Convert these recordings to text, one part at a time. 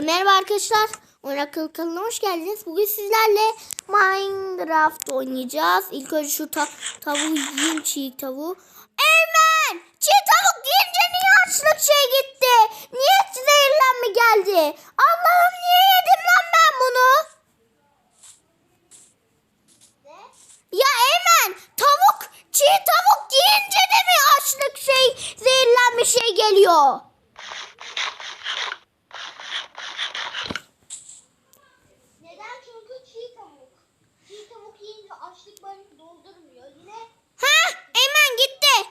merhaba arkadaşlar. Oyun kanalına hoş geldiniz. Bugün sizlerle Minecraft oynayacağız. İlk önce şu ta tavuğu yiyeyim çiğ tavuğu. Eymen! Çiğ tavuk yiyince niye açlık şey gitti? Niye zehirlenme geldi? Allah'ım niye yedim lan ben bunu? Ya Eymen tavuk çiğ tavuk yiyince de mi açlık şey zehirlenme şey geliyor? Neden? Çünkü çiğ tavuk. Çiğ tavuk yiyince açlık barını doldurmuyor. Yine Ha, Eymen gitti.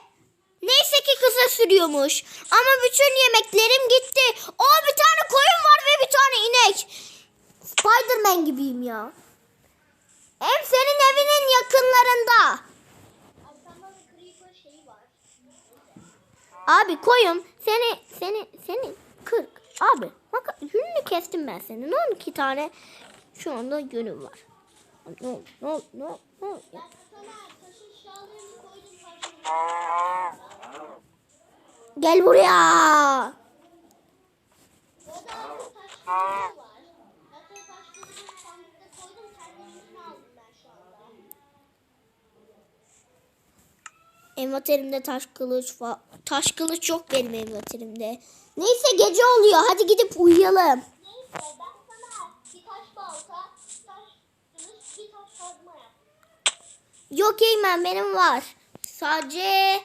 Neyse ki kısa sürüyormuş. Ama bütün yemeklerim gitti. O bir tane koyun var ve bir tane inek. Spiderman gibiyim ya. Hem senin evinin yakınlarında. Abi koyun seni seni seni kırk. Abi bak yününü kestim ben senin. 12 tane şu anda yünüm var. No no. Ben sana taşın şallarını koydum karşıma. Gel buraya. Envaterimde taş kılıç var. Taş kılıç yok benim envaterimde. Neyse gece oluyor. Hadi gidip uyuyalım. Yok Eymen benim var. Sadece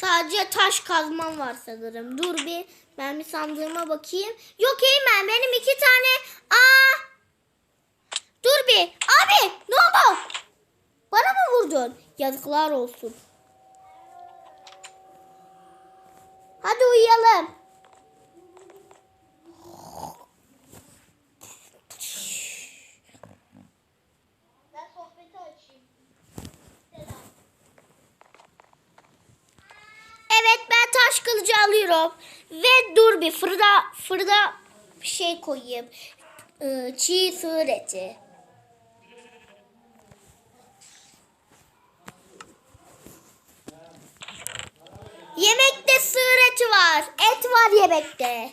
sadece taş kazmam var sanırım. Dur bir bir sandığıma bakayım. Yok Eymen benim iki tane. Aa! Dur bir. Abi ne oldu? Bana mı vurdun? Yazıklar olsun. Hadi uyuyalım. Ben sohbeti açayım. Selam. Evet ben taş kılıcı alıyorum. Ve dur bir fırına bir şey koyayım. Ee, çiğ sığır eti. Yemekte sığır eti var. Et var yemekte.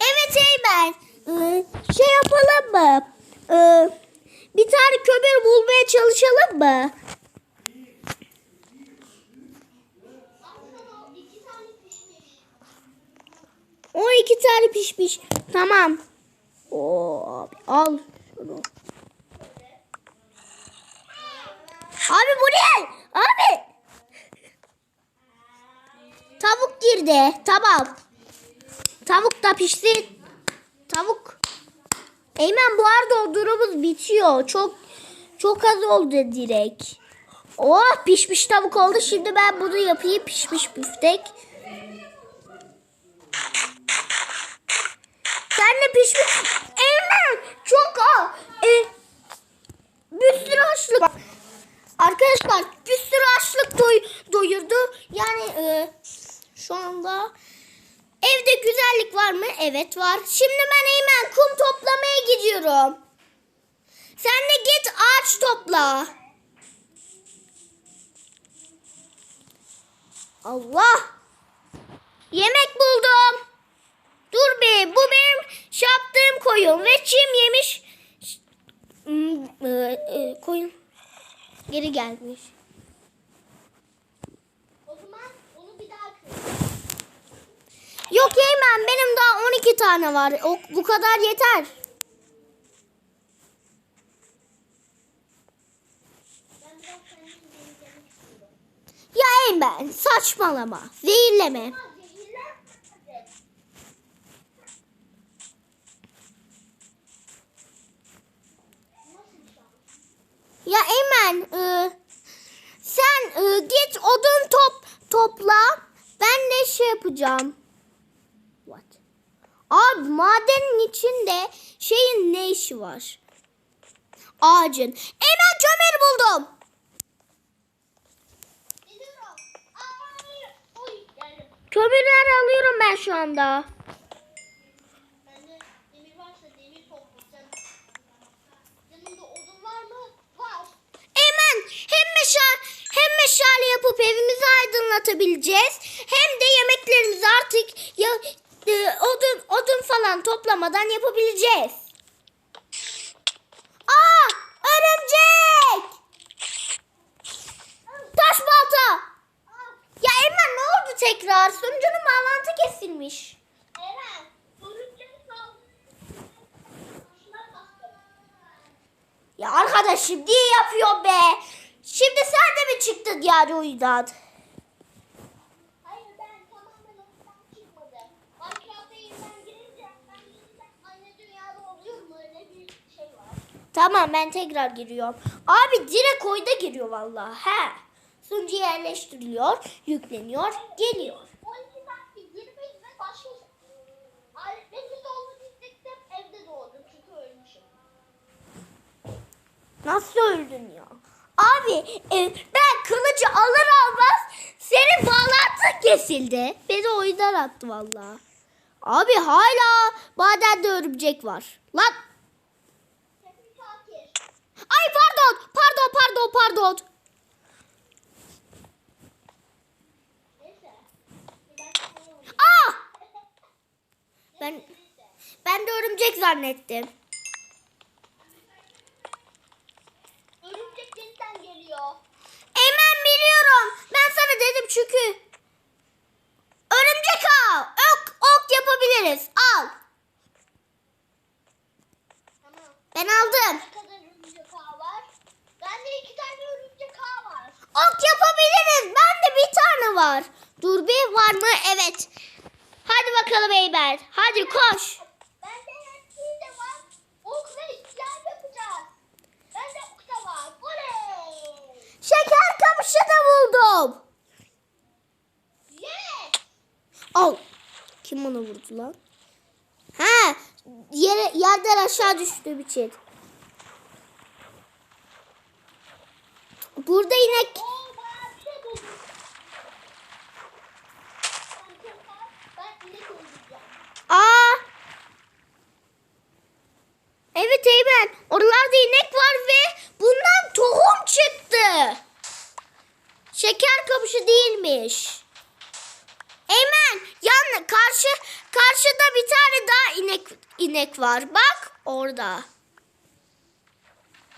Evet Eymen. Ee, şey yapalım mı? Ee, bir tane kömür bulmaya çalışalım mı? O iki tane pişmiş. Tamam. Oo, abi al şunu. Abi bu ne? Abi. Tavuk girdi. Tamam. Tavuk da pişsin. Tavuk. Eymen bu arada odurumuz bitiyor. Çok çok az oldu direkt. Oh pişmiş tavuk oldu. Şimdi ben bunu yapayım. Pişmiş büftek. Sen de pişmiş. Eymen çok az. E, bir sürü açlık. Arkadaşlar bir sürü açlık doy, doyurdu. Yani e, şu anda evde güzellik var mı? Evet var. Şimdi ben Eymen kum toplamaya gidiyorum. Sen de git ağaç topla. Allah. Yemek buldum. Dur be bu benim şey yaptığım koyun ve çim yemiş Hmm, e, e, koyun geri gelmiş. O zaman onu bir daha kır. Yok Eymen benim daha 12 tane var. O, bu kadar yeter. Ya Eymen saçmalama. Zehirleme. Ya Eymen e, sen e, git odun top topla. Ben de şey yapacağım. Abi madenin içinde şeyin ne işi var? Ağacın. Eymen kömür buldum. Kömürler alıyorum ben şu anda. Eymen hem meşale hem meşale yapıp evimizi aydınlatabileceğiz. Hem de yemeklerimizi artık ya, odun odun falan toplamadan yapabileceğiz. Aa! Örümcek! Taş balta! Ya Eymen ne oldu tekrar? Sunucunun bağlantı kesilmiş. Ya arkadaşım niye yapıyor be? Şimdi sen de mi çıktın yani oyundan? Tamam ben tekrar giriyorum. Abi direkt oyda giriyor vallahi. He. Sunucu yerleştiriliyor, yükleniyor, geliyor. 12 saat bir girmeyiz ve başka aletlerimiz olduğunu hissettim evde doğdum çünkü ölmüşüm. Nasıl öldün ya? Abi e, ben kılıcı alır almaz senin bağlantın kesildi. Beni oyundan attı vallahi. Abi hala badende örümcek var. Lan. Ay pardon pardon pardon pardon. Aa ben Neyse. ben de örümcek zannettim. Örümcek geliyor. Hemen biliyorum. Ben sana dedim çünkü. Örümcek al. Ok, ok yapabiliriz. Al. Tamam. Ben aldım. Ne kadar örümcek ağı var? Bende iki tane örümcek ağı var. Ok yapabiliriz. Bende bir tane var. Var mı? Evet. Hadi bakalım Eyber. Hadi koş. Hepsi de var. Ok ve yay yapacağız. Bende ok da var. Oley! Şeker kamışı da buldum. Yes! Al. Kim bana vurdu lan? Ha, yere, yerden aşağı düştü bir şey. Burada inek Oo bayağı bir şey buldum. Ben tekrar ben inek öldüreceğim. Aa! Evet Eymen. Oralarda inek var ve bundan tohum çıktı. Şeker kamışı değilmiş. Eymen, yan karşı karşıda bir tane daha inek inek var. Bak orada.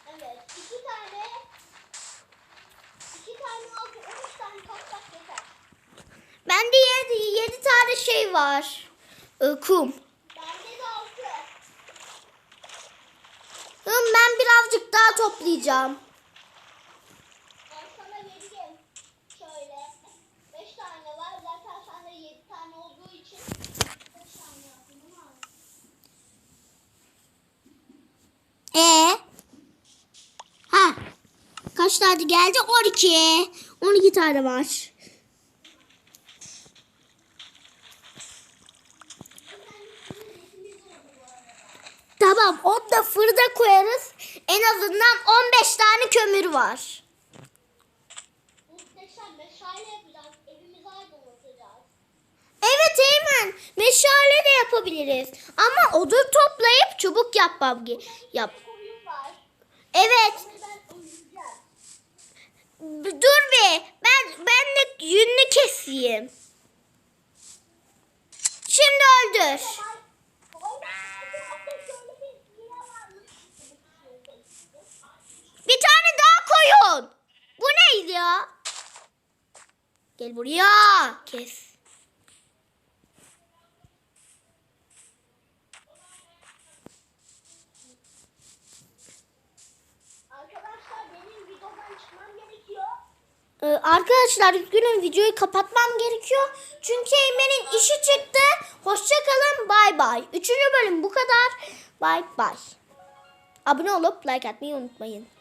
Evet. iki tane iki tane altı on üç tane taslak yeter. Bende yedi, yedi tane şey var. Ee, kum. Bende de altı. Hım, ben birazcık daha toplayacağım. Ben sana vereyim. Şöyle. Beş tane var. Zaten sende yedi tane olduğu için beş tane yaptım ama. E Ha. Kaç tane geldi? 12. 12 tane var. Tamam onu da fırına koyarız. En azından 15 tane kömür var. Muhteşem meşale yapacağız. Evimizi aydınlatacağız. Evet Eymen meşale de yapabiliriz. Ama odun toplayıp çubuk yapmam ge- yap. Bir koyun var. Evet Onu ben öldüreceğim. b- dur bir ben ben de yününü keseyim. Şimdi öldür. Bir tane daha koyun. Bu neydi ya? Gel buraya. Kes. Arkadaşlar benim videodan çıkmam gerekiyor. Ee, arkadaşlar üzgünüm videoyu kapatmam gerekiyor. Çünkü Eymen'in işi çıktı. Hoşçakalın. Bay bay. Üçüncü bölüm bu kadar. Bay bay. Abone olup like atmayı unutmayın.